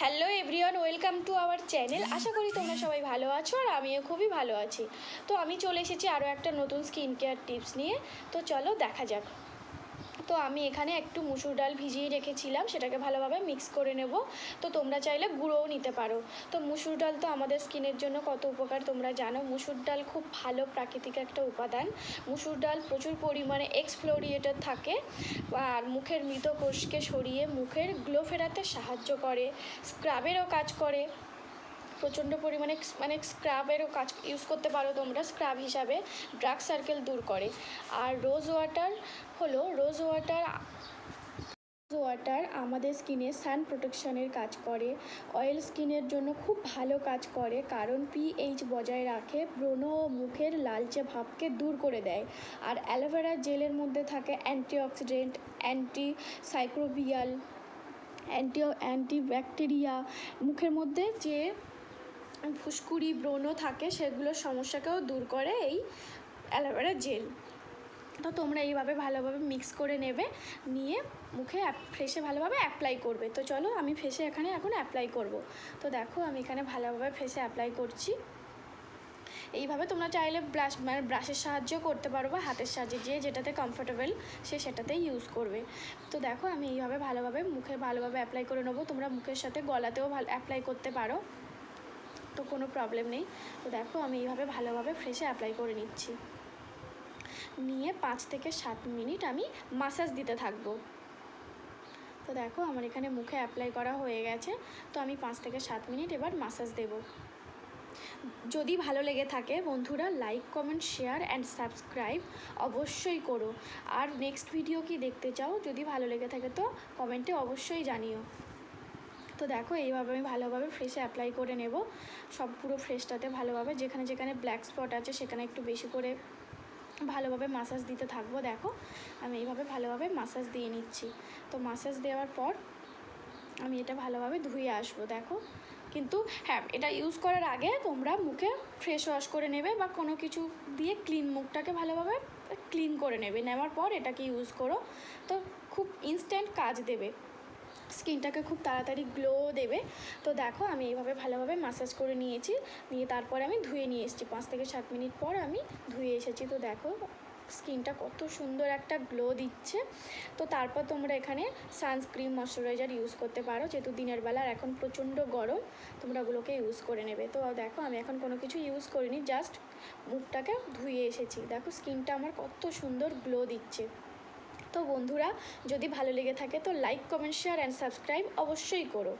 Hello everyone welcome to our channel আশা করি তোমরা সবাই ভালো আছো আর আমিও খুবই ভালো আছি। তো আমি চলে এসেছি আরও একটা নতুন স্কিন কেয়ার টিপস নিয়ে। তো চলো দেখা যাক। তো আমি এখানে একটু মুসুর ডাল ভিজিয়ে রেখেছিলাম, সেটাকে ভালোভাবে মিক্স করে নেব। তো তোমরা চাইলে গুঁড়োও নিতে পারো। তো মুসুর ডাল তো আমাদের স্কিনের জন্য কত উপকার তোমরা জানো। মুসুর ডাল খুব ভালো প্রাকৃতিক একটা উপাদান। মুসুর ডাল প্রচুর পরিমাণে এক্সফ্লোরিয়েটার থাকে আর মুখের মৃত কোষকে সরিয়ে মুখের গ্লো ফেরাতে সাহায্য করে স্ক্রাবেরও কাজ করে। প্রচণ্ড পরিমাণে মানে স্ক্রাবেরও কাজ ইউজ করতে পারো তোমরা স্ক্রাব হিসাবে ড্রাগ সার্কেল দূর করে। আর রোজ ওয়াটার হলো রোজ ওয়াটার ওয়াটার আমাদের স্কিনে সান প্রোটেকশনের কাজ করে। অয়েল স্কিনের জন্য খুব ভালো কাজ করে, কারণ পিএইচ বজায় রাখে, ব্রণ ও মুখের লালচে ভাবকে দূর করে দেয়। আর অ্যালোভেরা জেলের মধ্যে থাকে antioxidant anti microbial anti antibacteria মুখের মধ্যে যে ফুসকুড়ি ব্রণ থাকে সেগুলোর সমস্যাকেও দূর করে এই অ্যালোভেরা জেল। তো তোমরা এইভাবে ভালোভাবে মিক্স করে নেবে, নিয়ে মুখে ফেসে ভালোভাবে অ্যাপ্লাই করবে। তো চলো আমি ফেসে এখানে এখন অ্যাপ্লাই করব। তো দেখো আমি এখানে ভালোভাবে ফেসে অ্যাপ্লাই করছি। এইভাবে তোমরা চাইলে ব্রাশ মানে ব্রাশের সাহায্য করতে পারো বা হাতের সাহায্যে, যে যেটাতে কমফোর্টেবল সে সেটাতেই ইউজ করবে। তো দেখো আমি এইভাবে ভালোভাবে মুখে ভালোভাবে অ্যাপ্লাই করে নেব। তোমরা মুখের সাথে গলাতেও ভালো, অ্যাপ্লাই করতে পারো। তো কোনো প্রবলেম নেই। তো দেখো আমি এইভাবে ভালোভাবে ফ্রেশে অ্যাপ্লাই করে নিচ্ছি। নিয়ে পাঁচ থেকে সাত মিনিট আমি মাসাজ দিতে থাকব। তো দেখো আমার এখানে মুখে অ্যাপ্লাই করা হয়ে গেছে। তো আমি পাঁচ থেকে সাত মিনিট এবার মাসাজ দেব। যদি ভালো লেগে থাকে বন্ধুরা like comment share and subscribe অবশ্যই করো। আর নেক্সট ভিডিও কি দেখতে চাও, যদি ভালো লেগে থাকে তো কমেন্টে অবশ্যই জানিও। তো দেখো, এইভাবে আমি ভালোভাবে ফ্রেশে অ্যাপ্লাই করে নেব। সব পুরো ফ্রেশটাতে ভালোভাবে, যেখানে যেখানে ব্ল্যাক স্পট আছে, সেখানে একটু বেশি করে ভালোভাবে মাসাজ দিতে থাকব, দেখো। আমি এইভাবে ভালোভাবে মাসাজ দিয়ে নিচ্ছি। তো মাসাজ দেওয়ার পর আমি এটা ভালোভাবে ধুয়ে আসব, দেখো। কিন্তু হ্যাঁ এটা ইউজ করার আগে তোমরা মুখে ফ্রেশ ওয়াশ করে নেবে বা কোনো কিছু দিয়ে ক্লিন মুখটাকে ভালোভাবে ক্লিন করে নেবে। নেওয়ার পর এটাকে ইউজ করো। তো খুব ইনস্ট্যান্ট কাজ দেবে। স্কিনটাকে খুব তাড়াতাড়ি গ্লো দেবে। তো দেখো, আমি এইভাবে ভালোভাবে মাসাজ করে নিয়েছি। নিয়ে তারপরে আমি ধুয়ে নিয়ে এসেছি। পাঁচ থেকে সাত মিনিট পর আমি ধুয়ে এসেছি। তো দেখো, স্কিনটা কত সুন্দর একটা গ্লো দিচ্ছে। তো তারপর তোমরা এখানে সানস্ক্রিন ময়শ্চারাইজার ইউজ করতে পারো। যেহেতু দিনের বেলা এখন প্রচণ্ড গরম, তোমরা ওগুলোকে ইউজ করে নেবে। তো দেখো, আমি এখন কোনো কিছু ইউজ করিনি জাস্ট মুখটাকে ধুয়ে এসেছি। দেখো, স্কিনটা আমার কত সুন্দর গ্লো দিচ্ছে। তো বন্ধুরা যদি ভালো লেগে থাকে তো like comment share and subscribe অবশ্যই করো।